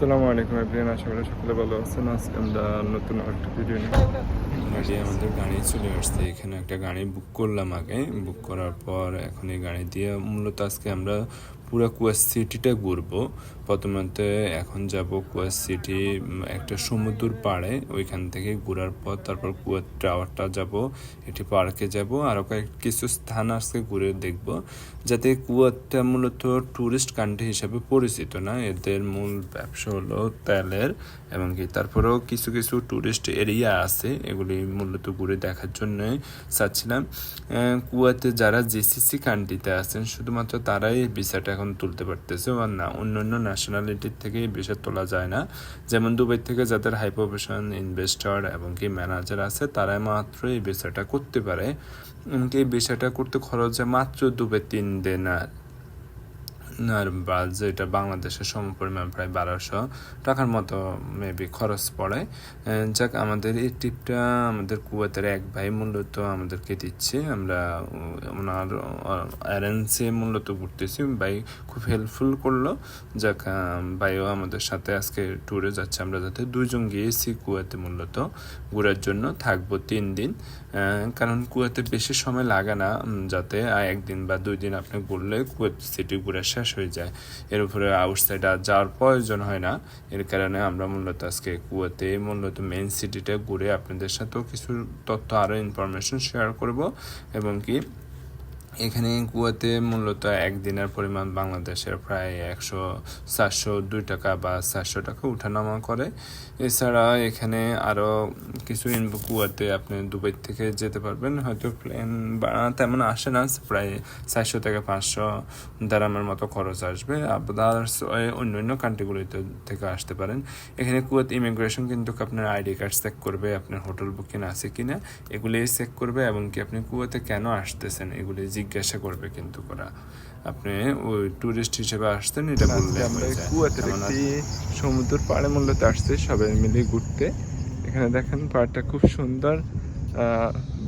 আসসালামু আলাইকুম এভরিয়ান আশা করি সকলে ভালো আছেন। আজকে আমরা নতুন একটা ভিডিও নিয়ে। আমাদের গাড়ি চলে আসছে, এখানে একটা গাড়ি বুক করলাম আগে। বুক করার পর এখন এই গাড়ি দিয়ে মূলত আজকে আমরা পুরো কুয়াশ সিটিটা ঘুরবো। প্রথমত এখন যাব কুয়াশ সিটি একটা সমুদ্র পাড়ে, ওইখান থেকে ঘোরার পর তারপর কুয়ার টাওয়ারটা যাব এটি পার্কে যাব আরও কয়েক কিছু স্থান আজকে ঘুরে দেখব। যাতে কুয়ারটা মূলত ট্যুরিস্ট কান্ট্রি হিসাবে পরিচিত না, এদের মূল ব্যবসা হলো তেলের, এবং কি তারপরেও কিছু কিছু ট্যুরিস্ট এরিয়া আছে, এগুলি মূলত ঘুরে দেখার জন্য চাচ্ছিলাম। কুয়াতে যারা জিসিসি কান্ট্রিতে আছেন, শুধুমাত্র তারাই ভিসাটা এখন তুলতে পারতেছে আর না অন্য অন্য ন্যাশনালিটির থেকে ভিসা তোলা যায় না। যেমন দুবাই থেকে যাদের হাই প্রফেশন ইনভেস্টর এবং কি ম্যানেজার আছে, তারাই মাত্র এই বিষয়টা করতে পারে। এমনকি এই বিষয়টা করতে খরচ মাত্র দুবে তিন দিন আর আর বা যেটা বাংলাদেশের সমপরিমাণ প্রায় বারোশো টাকার মতো মেবি খরচ পড়ে। যাক, আমাদের এই ট্রিপটা আমাদের কুয়াতের এক ভাই মূলত আমাদেরকে দিচ্ছে। আমরা ওনার অ্যারেঞ্জে মূলত ঘুরতেছি। ভাই খুব হেল্পফুল করল। যাক ভাইও আমাদের সাথে আজকে ট্যুরে যাচ্ছে। আমরা যাতে দুইজন গিয়েছি কুয়াতে মূলত ঘোরার জন্য, থাকব তিন দিন। কারণ কুয়াতে বেশি সময় লাগে না যাতে একদিন বা দুই দিন আপনি ঘুরলে কুয়েত সিটি ঘুরে শেষ হয়ে যায়। এর উপরে আর যাওয়ার প্রয়োজন হয় না। এর কারণে আমরা মূলত আজকে কুয়াতে, মূলত মেন সিটিটা ঘুরে আপনাদের সাথেও কিছু তথ্য আরও ইনফরমেশন শেয়ার করব। এবং কি এখানে কুয়াতে মূলত একদিনের পরিমাণ বাংলাদেশের প্রায় একশো, চারশো দুই টাকা বা চারশো টাকা উঠানামা করে। এছাড়া এখানে আরও কিছু কুয়াতে আপনি দুবাই থেকে যেতে পারবেন। হয়তো প্লেন তেমন আসে না, প্রায় চারশো থেকে পাঁচশো দারামের মতো খরচ আসবে। আদার্স অন্য অন্য কান্ট্রিগুলিতে থেকে আসতে পারেন। এখানে কুয়াত ইমিগ্রেশন কিন্তু আপনার আইডি কার্ড চেক করবে, আপনার হোটেল বুকিং আছে কিনা এগুলি চেক করবে এবং কি আপনি কুয়াতে কেন আসতেছেন, এগুলি জিজ্ঞাসা করবে কিন্তু করা। আপনি ওই ট্যুরিস্ট হিসেবে আসতেন এটা বললে আমরা কুয়াতে সমুদ্র পাড়ে মূলত আসছে সবাই মিলে ঘুরতে। এখানে দেখেন পাড়টা খুব সুন্দর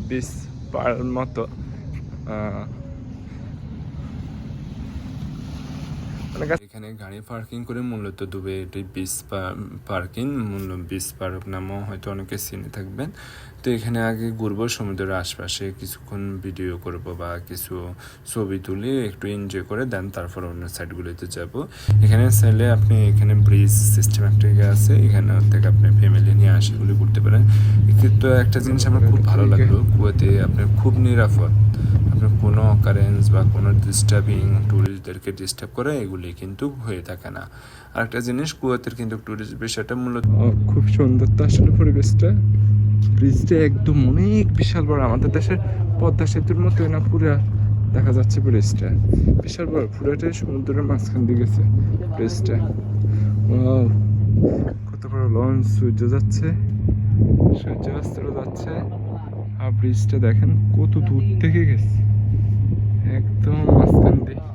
বিচ পাড়ের মতো আহ, অনেক আছে- এখানে গাড়ি পার্কিং করে মূলত দুবে এটি বিচ পার্কিং মূল্য বিচ পার্ক নামও হয়তো অনেকে চিনে থাকবেন। তো এখানে আগে ঘুরবো সমুদ্রের আশপাশে, কিছুক্ষণ ভিডিও করব বা কিছু ছবি তুলে একটু এনজয় করে দেন তারপর অন্য সাইডগুলোতে যাব। এখানে চাইলে আপনি এখানে ব্রিজ সিস্টেম একটা আছে, এখানে থেকে আপনি ফ্যামিলি নিয়ে আশিগুলি ঘুরতে পারেন। কিন্তু একটা জিনিস আমার খুব ভালো লাগল, কুয়াতে আপনার খুব নিরাপদ। আপনার কোনো অকারেন্স বা কোনো ডিস্টার্বিং ট্যুরিস্টদেরকে ডিস্টার্ব করা, এগুলি কিন্তু হয়ে থাকে না। আরেকটা জিনিস, কুয়াতের কিন্তু ট্যুরিস্ট বিষয়টা মূলত খুব সুন্দর তো আসলে পরিবেশটা। ব্রিজটা একদম অনেক বিশাল বড়। আমাদের দেশের পদ্মা সেতুর মতোই না, পুরা দেখা যাচ্ছে ব্রিজটা। বিশাল বড়। পুরাটাই সমুদ্রের মাঝখান দিয়ে গেছে ব্রিজটা। কত বড় লঞ্চ সূর্য যাচ্ছে। সূর্য যাচ্ছে। আর ব্রিজটা দেখেন কত দূর থেকে গেছে। একদম মাঝখান দিয়ে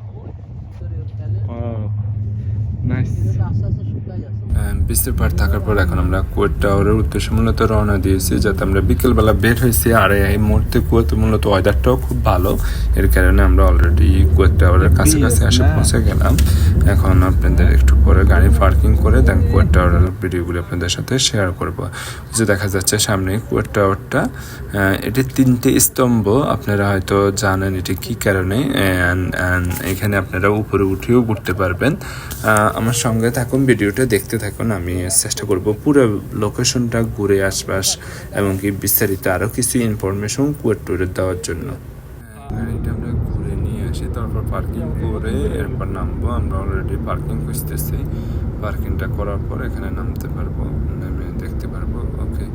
বিস্তার পার থাকার পর এখন আমরা কুয়েট টাওয়ারের উদ্দেশ্যে মূলত রওনা দিয়েছি যাতে আমরা বিকেলবেলা বের হয়েছি। আর এই মুহূর্তে কুয়েতে মূলত ওয়েদারটাও খুব ভালো। এর কারণে আমরা অলরেডি কুয়েট টাওয়ারের কাছাকাছি এসে পৌঁছে গেলাম। এখন আপনাদের একটু পরে গাড়ি পার্কিং করে দেন কুয়েট টাওয়ারের ভিডিওগুলো আপনাদের সাথে শেয়ার করব। যে দেখা যাচ্ছে সামনে কুয়েট টাওয়ারটা এটি তিনটে স্তম্ভ। আপনারা হয়তো জানেন এটি কি কারণে এখানে আপনারা উপরে উঠেও ঘুরতে পারবেন। আমার সঙ্গে থাকুন ভিডিওটা দেখতে থাকুন। আমি চেষ্টা করব পুরো লোকেশনটা ঘুরে আশপাশ এবং কি বিস্তারিত আরও কিছু ইনফরমেশন কুয়েট টুয়েট দেওয়ার জন্য। গাড়িটা আমরা ঘুরে নিয়ে আসি, তারপর পার্কিং করে এরপর নামবো। আমরা অলরেডি পার্কিং খুঁজতেছি। পার্কিংটা করার পর এখানে নামতে পারব, নেমে দেখতে পারব ওকে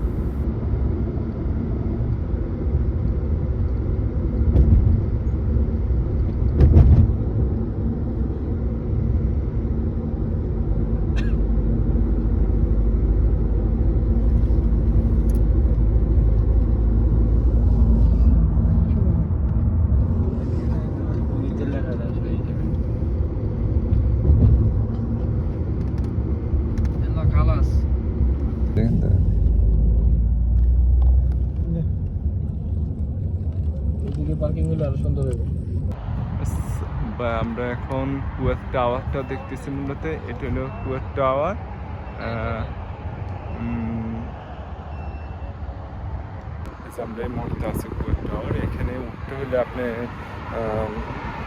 এদিকে পার্কিং হলে আরও সুন্দর হবে বা আমরা এখন কুয়েত টাওয়ারটা দেখতেছি মূলত। এটা হলো কুয়েত টাওয়ার। আমরা এই মুহূর্তে আছি কুয়েত টাওয়ার। এখানে উঠতে হলে আপনি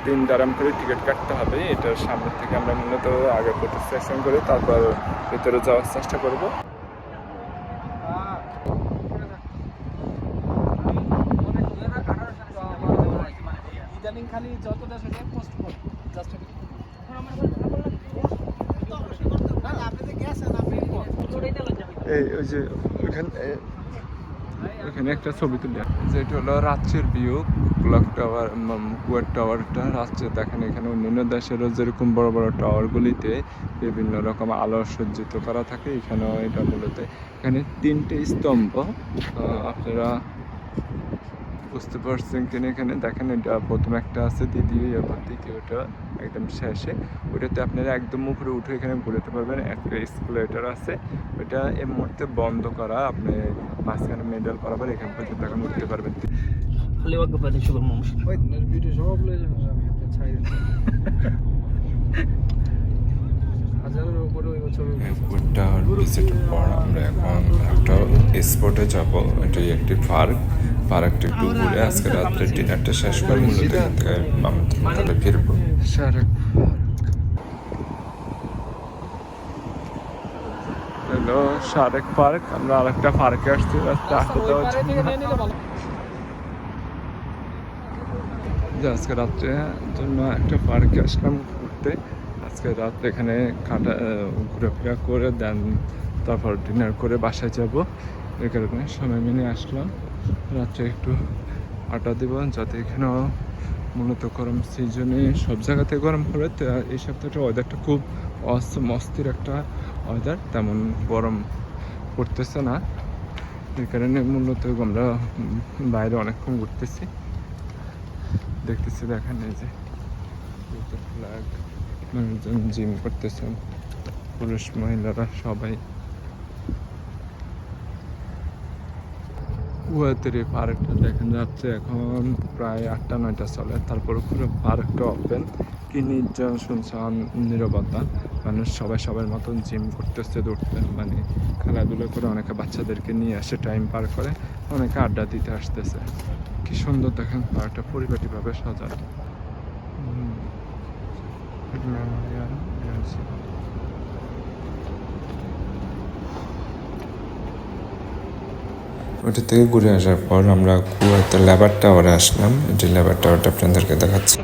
তিন দারাম করে টিকিট কাটতে হবে। এটার সামনে থেকে আমরা মূলত আগে সেকশন করে তারপর ভেতরে যাওয়ার চেষ্টা করব। এই, ওই যে একটা ছবি তুলে। যেটা ভিউ ক্লক টাওয়ার কুয়ার টাওয়ারটা। দেখেন এখানে অন্যান্য দেশেরও যেরকম বড় বড় বিভিন্ন রকম আলো সজ্জিত করা থাকে, এখানেও এটা মূলত। এখানে তিনটে স্তম্ভ। আপনারা বুঝতে পারছেন কিনা? এখানে দেখেন এটা প্রথম একটা আছে দ্বিতীয় এরপর দ্বিতীয়টা একদম শেষে। ওটাতে আপনারা একদম উপরে উঠে এখানে ঘুরতে পারবেন। একটা স্কুলেটার আছে। ওটা এই মুহূর্তে বন্ধ করা আপনি মাঝখানে মেডাল বরাবর এখান পর্যন্ত এখন উঠতে পারবেন। আমরা এখন একটা স্পটে যাব। এটাই একটি পার্ক পার্কটা একটু ঘুরে আজকে রাত্রে ডিনারটা শেষ করে মূলত এখান থেকে ফিরবো। শারেক পার্ক। আমরা আরেকটা পার্কে আসছি। রাস্তা ভালো। যে আজকে রাত্রে জন্য একটা পার্কে আসলাম ঘুরতে। আজকে রাত এখানে কাটা ঘোরাফেরা করে দেন তারপর ডিনার করে বাসায় যাব। এই কারণে সময় মেনে আসলাম। রাত্রে একটু আটা দেব, যাতে এখানেও মূলত গরম সিজনে সব জায়গাতে গরম পড়ে। তো এই সপ্তাহটা ওয়েদারটা খুব অসম অস্থির একটা ওয়েদার তেমন গরম পড়তেছে না। এই কারণে মূলত আমরা বাইরে অনেকক্ষণ ঘুরতেছি। দেখতেছি দেখেন এই যে ফ্ল্যাগ মানুষজন জিম করতেছেন পুরুষ, মহিলারা সবাই কুয়াতের এই পার্কটা দেখেন, যাচ্ছে এখন প্রায় আটটা, নয়টা চলে। তারপর পুরো পার্কটা ওপেন কি নির্জন শুনছান নিরবতা। মানুষ সবাই সবার মতন জিম করতেছে, দৌড়তে। মানে খেলাধুলো করে অনেকে বাচ্চাদেরকে নিয়ে আসে টাইম পার করে, অনেকে আড্ডা দিতে আসতেছে। কি সুন্দর দেখেন পার্কটা পরিপাটিভাবে সাজানো। ওটা থেকে ঘুরে আসার পর আমরা কুয়াতে লেবার টাওয়ারে আসলাম। এটি লেবার টাওয়ারটা আপনাদেরকে দেখাচ্ছি।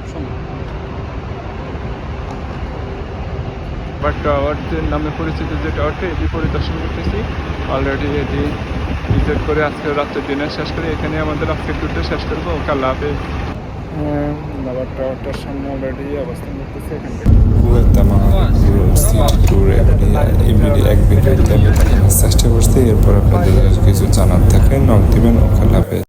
বাট টাওয়ারটির নামে পরিচিত যে টাওয়ারটি এটি পরিদর্শন করতেছি অলরেডি এটি ভিজিট করে আজকে রাত্রে ডিনার শেষ করে এখানে আমাদের আজকে ট্যুরটা শেষ করব। কাল লাভে লাভার টাওয়ারটার সামনে অলরেডি অবস্থান করতেছি এখান থেকে। চেষ্টা করছি এরপর আপনাদের কিছু জানার থাকে নক দিবেন ওখানে